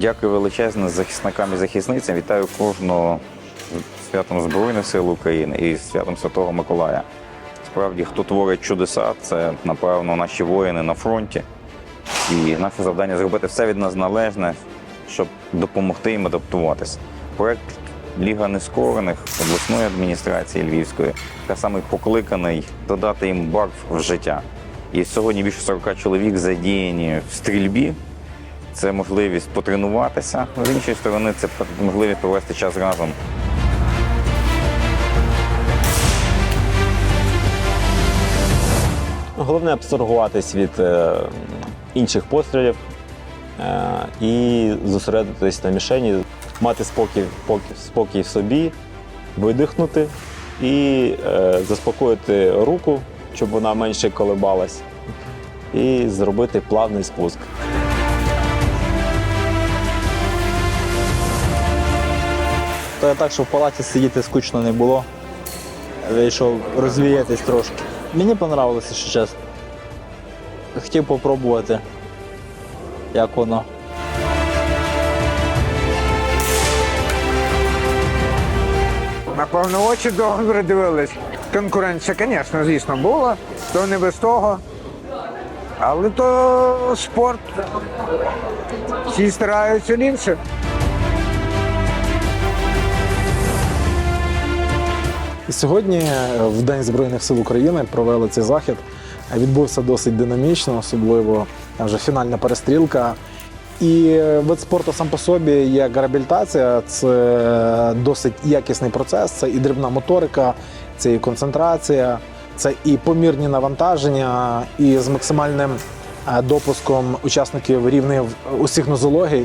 Дякую величезне захисникам і захисницям. Вітаю кожного святом Збройних сил України і святом Святого Миколая. Справді, хто творить чудеса, це напевно наші воїни на фронті. І наше завдання зробити все від нас належне, щоб допомогти їм адаптуватися. Проект Ліга нескорених обласної адміністрації Львівської та саме покликаний додати їм барв в життя. І сьогодні більше 40 чоловік задіяні в стрільбі. Це можливість потренуватися. З іншої сторони, це можливість провести час разом. Головне абстрагуватись від е, інших пострілів е, і зосередитись на мішені, мати спокій, поки- спокій в собі, видихнути і е, заспокоїти руку, щоб вона менше колебалась, і зробити плавний спуск. То я так, що в палаті сидіти скучно не було. Вийшов розвіятись трошки. Мені понравилося, що чесно. Хотів попробувати, як воно. Напевно, очі добре дивились. Конкуренція, звісно, звісно, була, то не без того. Але то спорт. Всі стараються ліпше. І Сьогодні, е, в День Збройних сил України, провели цей захід. Е, Відбувся досить динамічно, особливо е, вже фінальна перестрілка. І е, вид спорту сам по собі як реабілітація, це досить якісний процес, це і дрібна моторика, це і концентрація, це і помірні навантаження, і з максимальним допуском учасників рівнів усіх нозологій.